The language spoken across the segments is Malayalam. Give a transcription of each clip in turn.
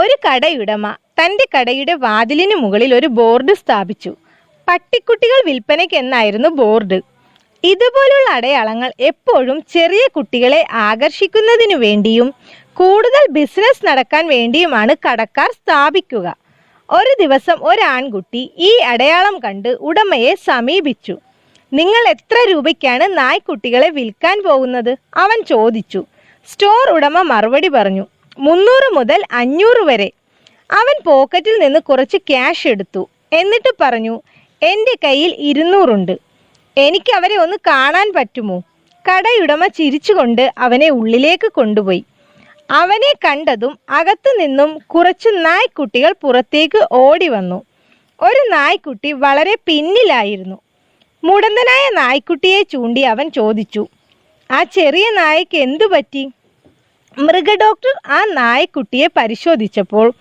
ഒരു കടയുടമ തന്റെ കടയുടെ വാതിലിന് മുകളിൽ ഒരു ബോർഡ് സ്ഥാപിച്ചു. പട്ടിക്കുട്ടികൾ വിൽപ്പനയ്ക്കെന്നായിരുന്നു ബോർഡ്. ഇതുപോലുള്ള അടയാളങ്ങൾ എപ്പോഴും ചെറിയ കുട്ടികളെ ആകർഷിക്കുന്നതിനു വേണ്ടിയും കൂടുതൽ ബിസിനസ് നടക്കാൻ വേണ്ടിയുമാണ് കടക്കാർ സ്ഥാപിക്കുക. ഒരു ദിവസം ഒരാൺകുട്ടി ഈ അടയാളം കണ്ട് ഉടമയെ സമീപിച്ചു. നിങ്ങൾ എത്ര രൂപയ്ക്കാണ് നായ്ക്കുട്ടികളെ വിൽക്കാൻ പോകുന്നത്? അവൻ ചോദിച്ചു. സ്റ്റോർ ഉടമ മറുപടി പറഞ്ഞു. മുന്നൂറ് മുതൽ അഞ്ഞൂറ് വരെ. അവൻ പോക്കറ്റിൽ നിന്ന് കുറച്ച് ക്യാഷ് എടുത്തു. എന്നിട്ട് പറഞ്ഞു എന്റെ കയ്യിൽ ഇരുന്നൂറുണ്ട്. എനിക്ക് അവരെ ഒന്ന് കാണാൻ പറ്റുമോ? കടയുടമ ചിരിച്ചുകൊണ്ട് അവനെ ഉള്ളിലേക്ക് കൊണ്ടുപോയി. അവനെ കണ്ടതും അകത്തു നിന്നും കുറച്ച് നായ്ക്കുട്ടികൾ പുറത്തേക്ക് ഓടി വന്നു. ഒരു നായ്ക്കുട്ടി വളരെ പിന്നിലായിരുന്നു. മുടന്തനായ നായ്ക്കുട്ടിയെ ചൂണ്ടി അവൻ ചോദിച്ചു ആ ചെറിയ നായയ്ക്ക് എന്തു പറ്റി? മൃഗഡോക്ടർ ആ നായക്കുട്ടിയെ പരിശോധിച്ചപ്പോൾ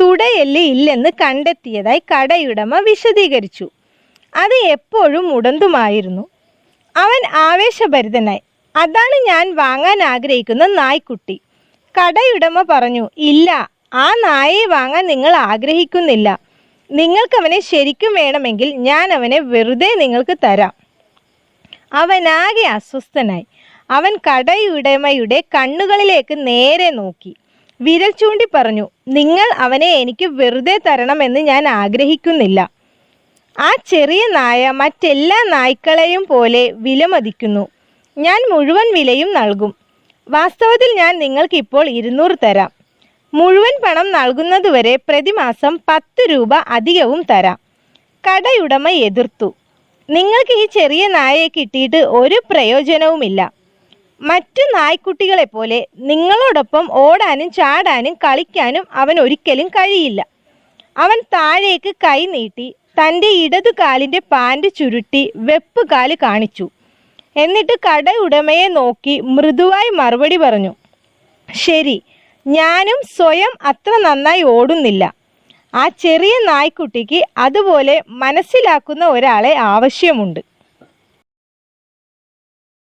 തുടയെല്ല് ഇല്ലെന്ന് കണ്ടെത്തിയതായി കടയുടമ വിശദീകരിച്ചു. അത് എപ്പോഴും ഉടന്തുമായിരുന്നു. അവൻ ആവേശഭരിതനായി. അതാണ് ഞാൻ വാങ്ങാൻ ആഗ്രഹിക്കുന്ന നായ്ക്കുട്ടി. കടയുടമ പറഞ്ഞു ഇല്ല ആ നായയെ വാങ്ങാൻ നിങ്ങൾ ആഗ്രഹിക്കുന്നില്ല. നിങ്ങൾക്കവനെ ശരിക്കും വേണമെങ്കിൽ ഞാൻ അവനെ വെറുതെ നിങ്ങൾക്ക് തരാം. അവനാകെ അസ്വസ്ഥനായി. അവൻ കടയുടമയുടെ കണ്ണുകളിലേക്ക് നേരെ നോക്കി. വിരൽ ചൂണ്ടി പറഞ്ഞു നിങ്ങൾ അവനെ എനിക്ക് വെറുതെ തരണമെന്ന് ഞാൻ ആഗ്രഹിക്കുന്നില്ല. ആ ചെറിയ നായ മറ്റെല്ലാ നായ്ക്കളെയും പോലെ വിലമതിക്കുന്നു. ഞാൻ മുഴുവൻ വിലയും നൽകും. വാസ്തവത്തിൽ ഞാൻ നിങ്ങൾക്ക് ഇപ്പോൾ ഇരുന്നൂറ് തരാം. മുഴുവൻ പണം നൽകുന്നതുവരെ പ്രതിമാസം പത്ത് രൂപ അധികവും തരാം. കടയുടമ എതിർത്തു. നിങ്ങൾക്ക് ഈ ചെറിയ നായയെ കിട്ടിയിട്ട് ഒരു പ്രയോജനവുമില്ല. മറ്റു നായ്ക്കുട്ടികളെ പോലെ നിങ്ങളോടൊപ്പം ഓടാനും ചാടാനും കളിക്കാനും അവൻ ഒരിക്കലും കഴിയില്ല. അവൻ താഴേക്ക് കൈ നീട്ടി തന്റെ ഇടതു കാലിന്റെ പാന്റ് ചുരുട്ടി വെപ്പ് കാൽ കാണിച്ചു. എന്നിട്ട് കട ഉടമയെ നോക്കി മൃദുവായി മറുപടി പറഞ്ഞു ശരി ഞാനും സ്വയം അത്ര നന്നായി ഓടുന്നില്ല. ആ ചെറിയ നായ്ക്കുട്ടിക്ക് അതുപോലെ മനസ്സിലാക്കുന്ന ഒരാളെ ആവശ്യമുണ്ട്.